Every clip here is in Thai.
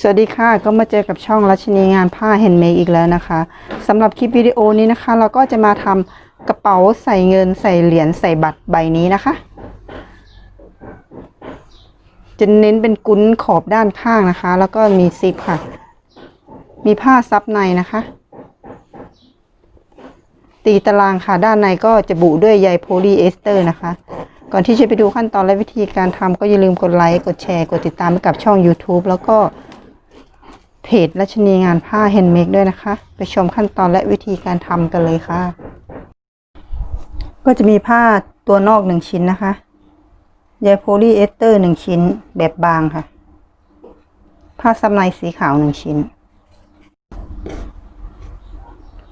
สวัสดีค่ะ ก็มาเจอกับช่องรัชนีงานผ้าเฮนเมกอีกแล้วนะคะสำหรับคลิปวิดีโอนี้นะคะ เราก็จะมาทำกระเป๋าใส่เงินใส่เหรียญใส่บัตรใบนี้นะคะ จะเน้นเป็นกุ้นขอบด้านข้างนะคะ แล้วก็มีซิปค่ะ มีผ้าซับในนะคะ ตีตารางค่ะด้านในก็จะบุด้วยใยโพลีเอสเตอร์นะคะก่อนที่จะไปดูขั้นตอนและวิธีการทำก็อย่าลืมกดไลค์ กดแชร์ กดติดตามให้กับช่อง YouTube แล้วก็ เพจรัชนีงานผ้าเฮนเมกด้วยนะคะ ไปชมขั้นตอนและวิธีการทำกันเลยค่ะ ก็จะมีผ้าตัวนอกหนึ่งชิ้นนะคะใยโพลีเอสเตอร์หนึ่งชิ้นแบบบางค่ะ ผ้าซับในสีขาวหนึ่งชิ้น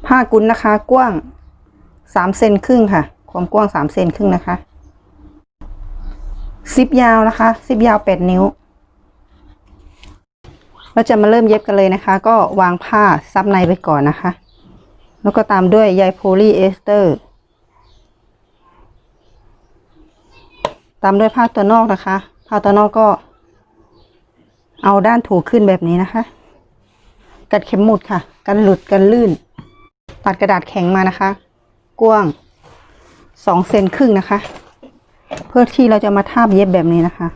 ผ้ากุนนะคะ กว้างสามเซนครึ่งค่ะ ความกว้างสามเซนครึ่งนะคะ ซิปยาวนะคะ ซิปยาวแปดนิ้ว เราจะมาเริ่มเย็บกันเลยนะคะ ก็วางผ้าซับในไปก่อนนะคะ แล้วก็ตามด้วยใยโพลีเอสเตอร์ ตามด้วยผ้าตัวนอกนะคะ ผ้าตัวนอกก็ เอาด้านถูขึ้นแบบนี้นะคะ กัดเข็มหมุดค่ะ กันหลุดกันลื่น ตัดกระดาษแข็งมานะคะ กว้างสองเซนครึ่งนะคะ เพื่อที่เราจะมาทาบเย็บแบบนี้นะคะ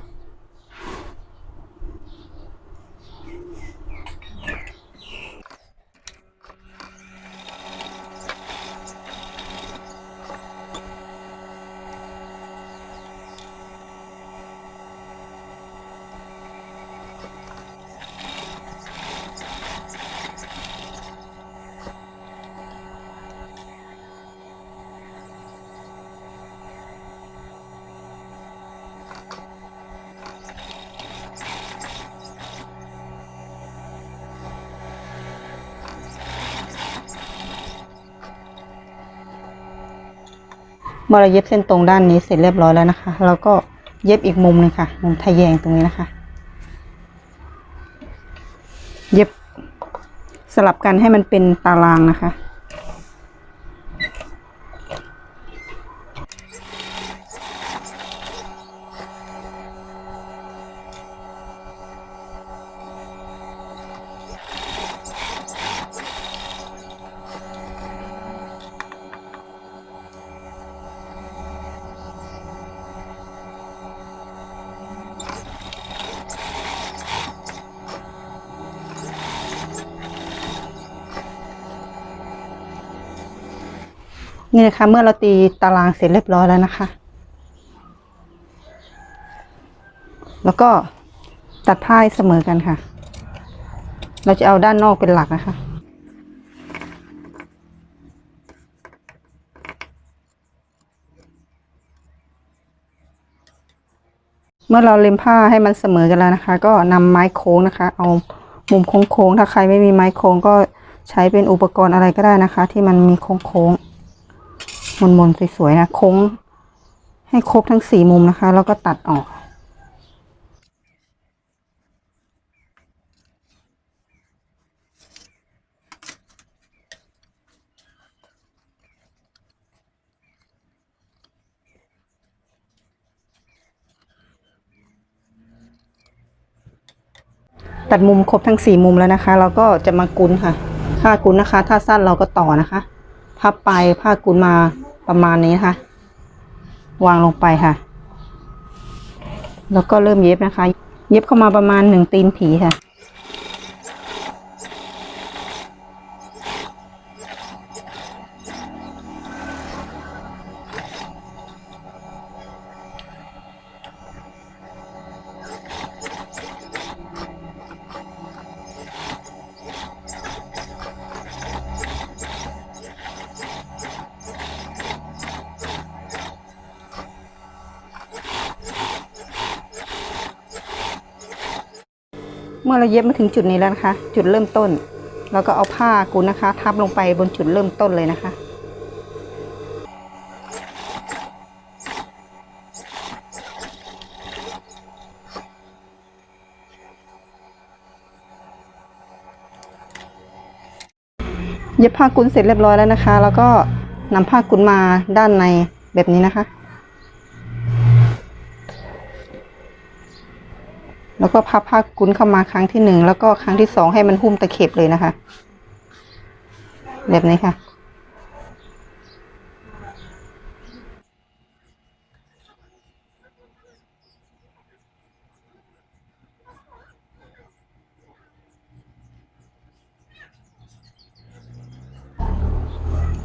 เมื่อเราเย็บเส้นตรงด้านนี้เสร็จเรียบร้อยแล้วนะคะ เราก็เย็บอีกมุมหนึงค่ะ มุมทะแยงตรงนี้นะคะ เย็บสลับกันให้มันเป็นตารางนะคะ นี่นะคะ เมื่อเราตีตารางเสร็จเรียบร้อยแล้วนะคะ แล้วก็ตัดผ้าให้เสมอกันค่ะ เราจะเอาด้านนอกเป็นหลักนะคะเมื่อเราเล็มผ้าให้มันเสมอกันแล้วนะคะ ก็นำไม้โค้งนะคะ เอามุมโค้งๆถ้าใครไม่มีไม้โค้งก็ใช้เป็นอุปกรณ์อะไรก็ได้นะคะ ที่มันมีโค้งๆ มนๆสวยๆนะโค้ง ให้ครบทั้งสี่มุมนะคะ แล้วก็ตัดออกตัดมุมครบทั้งสี่มุมแล้วนะคะ เราก็จะมากุนค่ะผ้ากุนนะคะ ถ้าสั้นเราก็ต่อนะคะ พับไปผ้ากุนมา ประมาณนี้นะคะวางลงไปค่ะ แล้วก็เริ่มเย็บนะคะ เย็บเข้ามาประมาณหนึ่งตีนผีค่ะ มื่อเราเย็บมาถึงจุดนี้แล้วนะคะ จุดเริ่มต้นเราก็เอาผ้ากุนนะคะ ทับลงไปบนจุดเริ่มต้นเลยนะคะ เย็บผ้ากุนเสร็จเรียบร้อยแล้วนะคะ แล้วก็นำผ้ากุนมาด้านในแบบนี้นะคะ แล้วก็พับผ้ากุ้นเข้ามาครั้งที่หนึ่งแล้วก็ครั้งที่สองให้มันหุ้มตะเข็บเลยนะคะ แบบนี้ค่ะ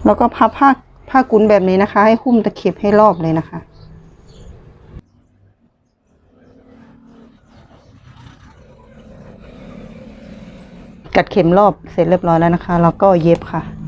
แล้วก็พับผ้าผ้ากุ้นแบบนี้นะคะ ให้หุ้มตะเข็บให้รอบเลยนะคะ กัดเข็มรอบเสร็จเรียบร้อยแล้วนะคะ แล้วก็เย็บค่ะ เ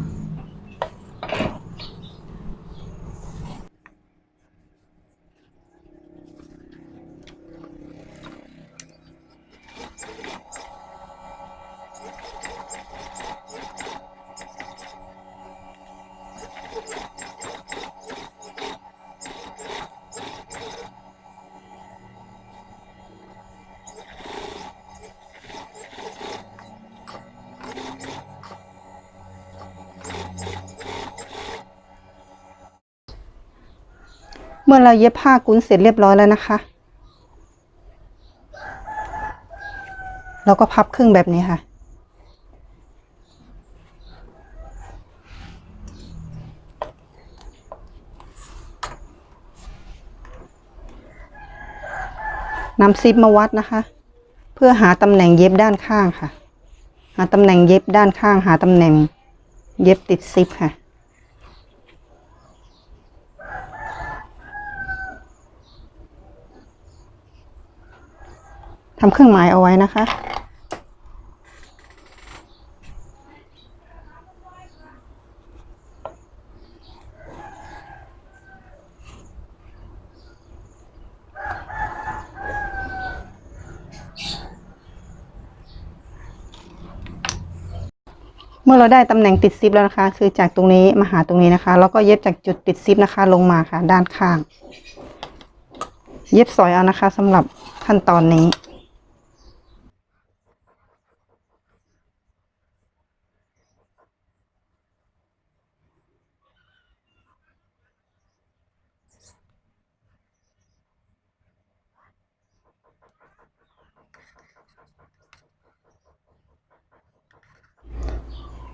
มื่อเราเย็บผ้ากุ้นเสร็จเรียบร้อยแล้วนะคะ เราก็พับครึ่งแบบนี้ค่ะ นำซิปมาวัดนะคะ เพื่อหาตำแหน่งเย็บด้านข้างค่ะ หาตำแหน่งเย็บด้านข้าง หาตำแหน่งเย็บติดซิปค่ะ ทำเครื่องหมายเอาไว้นะคะ เมื่อเราได้ตำแหน่งติดซิปแล้วนะคะ คือจากตรงนี้มาหาตรงนี้นะคะ แล้วก็เย็บจากจุดติดซิปนะคะ ลงมาค่ะด้านข้าง เย็บสอยเอานะคะสำหรับขั้นตอนนี้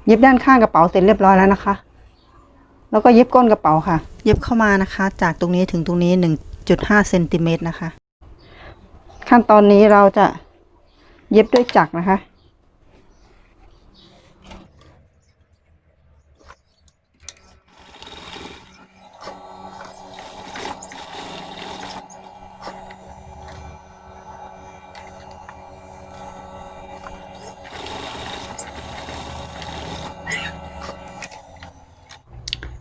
เย็บด้านข้างกระเป๋าเสร็จเรียบร้อยแล้วนะคะ แล้วก็เย็บก้นกระเป๋าค่ะ เย็บเข้ามานะคะ จากตรงนี้ถึงตรงนี้หนึ่งจุดห้าเซนติเมตรนะคะ ขั้นตอนนี้เราจะเย็บด้วยจักรนะคะ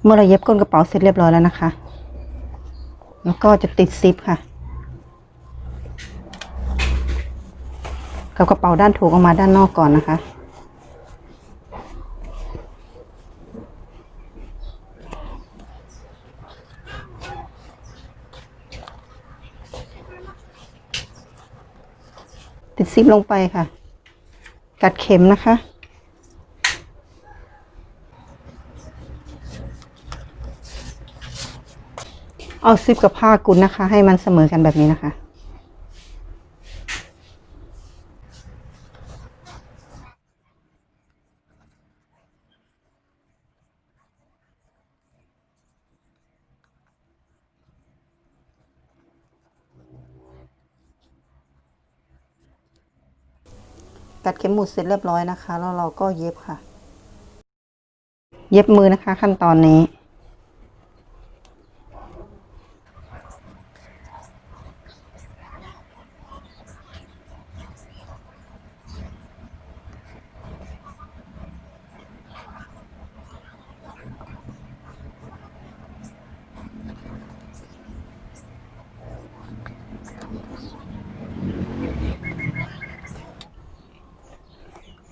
เมื่อเราเย็บก้นกระเป๋าเสร็จเรียบร้อยแล้วนะคะ แล้วก็จะติดซิปค่ะ กับกระเป๋าด้านถูกออกมาด้านนอกก่อนนะคะ ติดซิปลงไปค่ะ กัดเข็มนะคะ เอาซิปกับผ้ากุนนะคะ ให้มันเสมอกันแบบนี้นะคะกัดเข็มหมุดเสร็จเรียบร้อยนะคะ แล้วเราก็เย็บค่ะ เย็บมือนะคะ ขั้นตอนนี้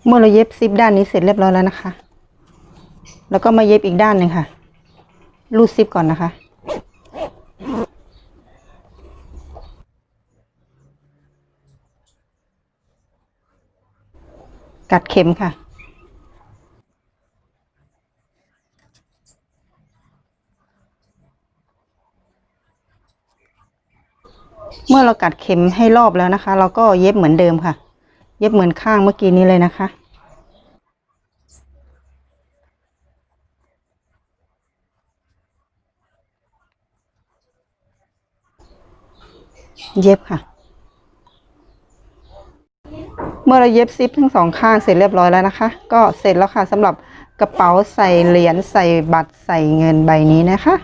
เมื่อเราเย็บซิปด้านนี้เสร็จเรียบร้อยแล้วนะคะ แล้วก็มาเย็บอีกด้านหนึ่งค่ะ รูดซิปก่อนนะคะ กัดเข็มค่ะ เมื่อเรากัดเข็มให้รอบแล้วนะคะ เราก็เย็บเหมือนเดิมค่ะ ย็บเหมือนข้างเมื่อกี้นี้เลยนะคะ เย็บค่ะ เมื่อเราเย็บซิปทั้งสองข้างเสร็จเรียบร้อยแล้วนะคะ ก็เสร็จแล้วค่ะสำหรับกระเป๋าใส่เหรียญใส่บัตรใส่เงินใบนี้นะคะ